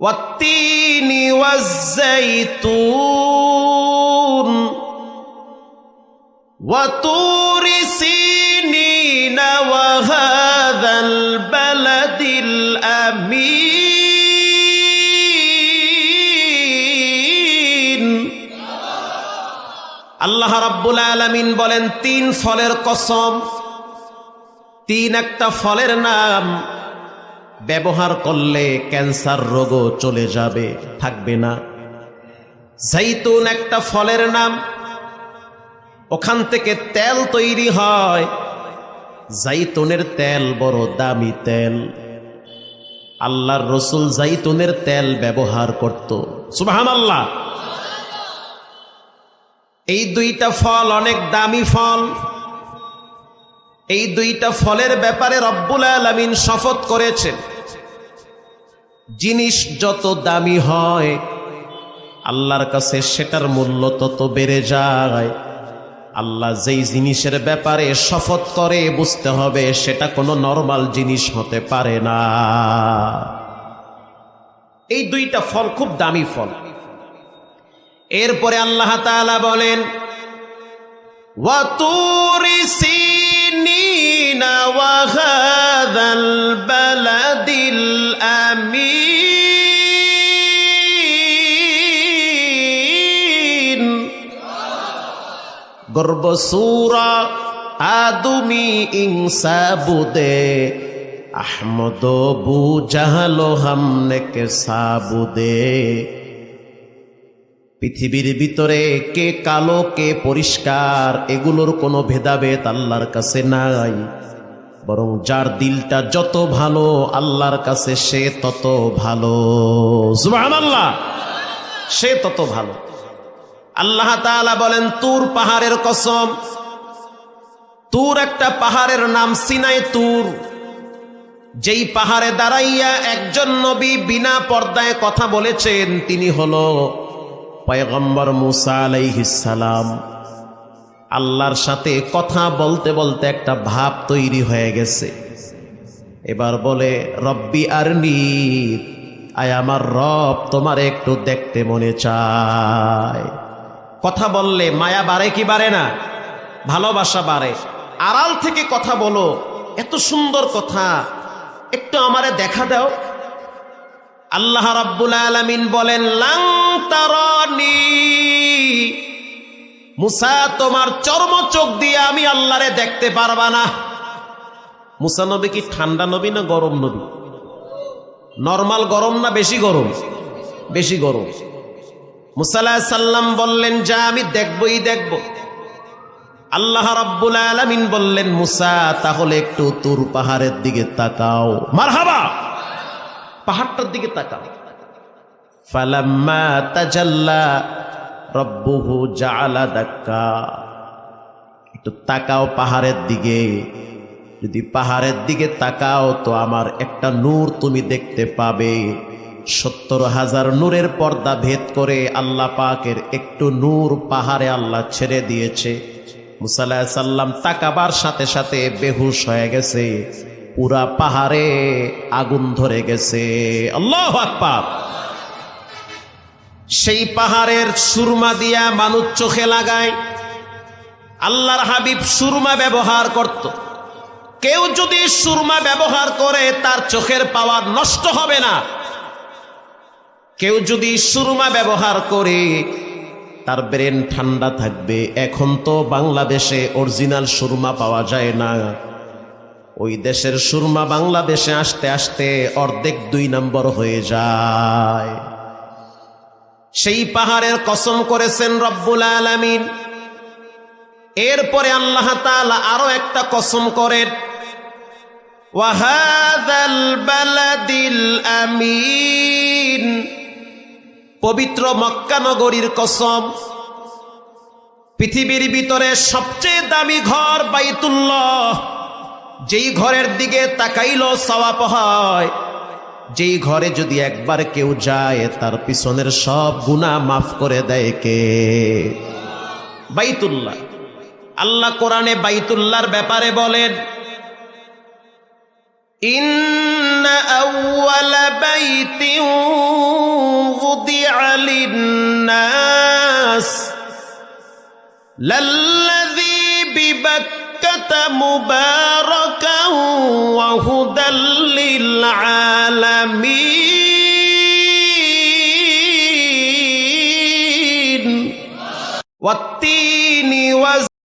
ওয়াত্তিনি ওয়াজ্জাইতুন ওয়াতুরি সিনিনা ওয়াহাদাল বালাদিল আমিন আল্লাহ রাব্বুল আলামিন বলেন, তিন ফলের কসম, তিন একটা ফলের নাম ব্যবহার করলে ক্যান্সার রোগও চলে যাবে, থাকবে না। জাইতুন একটা ফলের নাম। ওখান থেকে তেল তৈরি হয়। জাইতুনের তেল বড় দামি তেল। আল্লাহর রসুল জাইতুনের তেল ব্যবহার করত। সুবাহান আল্লাহ এই দুইটা ফল অনেক দামি ফল। এই দুইটা ফলের ব্যাপারে রব্বুল আলমিন শপথ করেছেন। জিনিস যত দামি হয়, আল্লাহর কাছে সেটার মূল্য তত বেড়ে যায়। আল্লাহ যেই জিনিসের ব্যাপারে শপথ করে, বুঝতে হবে সেটা কোনো নর্মাল জিনিস হতে পারে না। এই দুইটা ফল খুব দামি ফল। এরপরে আল্লাহ বলেন ওয়াতুরি سينين وهذا البلد الأمين গর্ব সুরা আদমি ইংসা বুদে আহমদ বু জাহালো হামনে কে সাবুদে পৃথিবীর ভিতরে কে কালো, কে পরিষ্কার, এগুলোর কোনো ভেদাভেদ আল্লাহর কাছে নাই। বরং যার দিলটা যত ভালো, আল্লাহর কাছে সে তত ভালো। আল্লাহ সে তত ভালো। আল্লাহ বলেন, তুর পাহাড়ের কসম। তুর একটা পাহাড়ের নাম সিনাই তুর। যেই পাহাড়ে দাঁড়াইয়া একজন নবী বিনা পর্দায় কথা বলেছেন, তিনি হলো পয়গম্বর মুসা আলাইহিসালাম আল্লাহর সাথে কথা বলতে বলতে একটা ভাব তৈরি হয়ে গেছে। এবার বলে, রব্বি আরনি, আয় আমার রব, তোমার একটু দেখতে মনে চায়। কথা বললে মায়া বাড়ে কি বাড়ে না? ভালোবাসা বাড়ে। আড়াল থেকে কথা বলো, এত সুন্দর কথা, একটু আমারে দেখা দাও। আল্লাহ রাব্বুল আলামিন বলেন, লাং মুসা, তোমার চর্ম চোখ দিয়ে আমি আল্লাহরে দেখতে পারবা না। মুসা নবী কি ঠান্ডা নবী না গরম নবী? নর্মাল গরম না বেশি গরম? বেশি গরম। সাল্লাম বললেন, যা আমি দেখবই দেখব। আল্লাহ রাব্বুল আলামিন বললেন, মুসা, তাহলে একটু তুর পাহাড়ের দিকে তাকাও। মারহাবা! পাহাড়টার দিকে তাকাও। একটু তাকাও পাহাড়ের দিকে। যদি পাহাড়ের দিকে তাকাও তো আমার একটা নূর তুমি দেখতে পাবে। সত্তর হাজার নূরের পর্দা ভেদ করে আল্লাহ পাকের একটু নূর পাহাড়ে আল্লাহ ছেড়ে দিয়েছে। মুসাল্লাহ সাল্লাম তাকাবার সাথে সাথে বেহুশ হয়ে গেছে। পুরা পাহাড়ে আগুন ধরে গেছে। আল্লাহ আকবার। সেই পাহাড়ের সুরমা দিয়া মানুষ চোখে লাগায়। আল্লাহর হাবিব সুরমা ব্যবহার করত। কেউ যদি সুরমা ব্যবহার করে, তার চোখের পাওয়ার নষ্ট হবে না। কেউ যদি সুরমা ব্যবহার করে, তার ব্রেন ঠান্ডা থাকবে। এখন তো বাংলাদেশে অরিজিনাল সুরমা পাওয়া যায় না। ওই দেশের সুরমা বাংলাদেশে আসতে আসতে অর্ধেক দুই নম্বর হয়ে যায়। সেই পাহাড়ের কসম করেছেন রব্বুল আলামিন। এরপরে আল্লাহ তাআলা আরও একটা কসম করেন। আমিন। পবিত্র মক্কা নগরীর কসম। পৃথিবীর ভিতরে সবচেয়ে দামি ঘর বাইতুল্লাহ। যেই ঘরের দিকে তাকাইল সওয়াব হয়। যেই ঘরে যদি একবার কেউ যায়, তার পিছনের সব গুণা মাফ করে দেয় কে? বাইতুল্লাহ। আল্লাহ কোরআনে বাইতুল্লাহর ব্যাপারে বলেন ইন أول بيت وضع وبركة وهدى للعالمين. والتين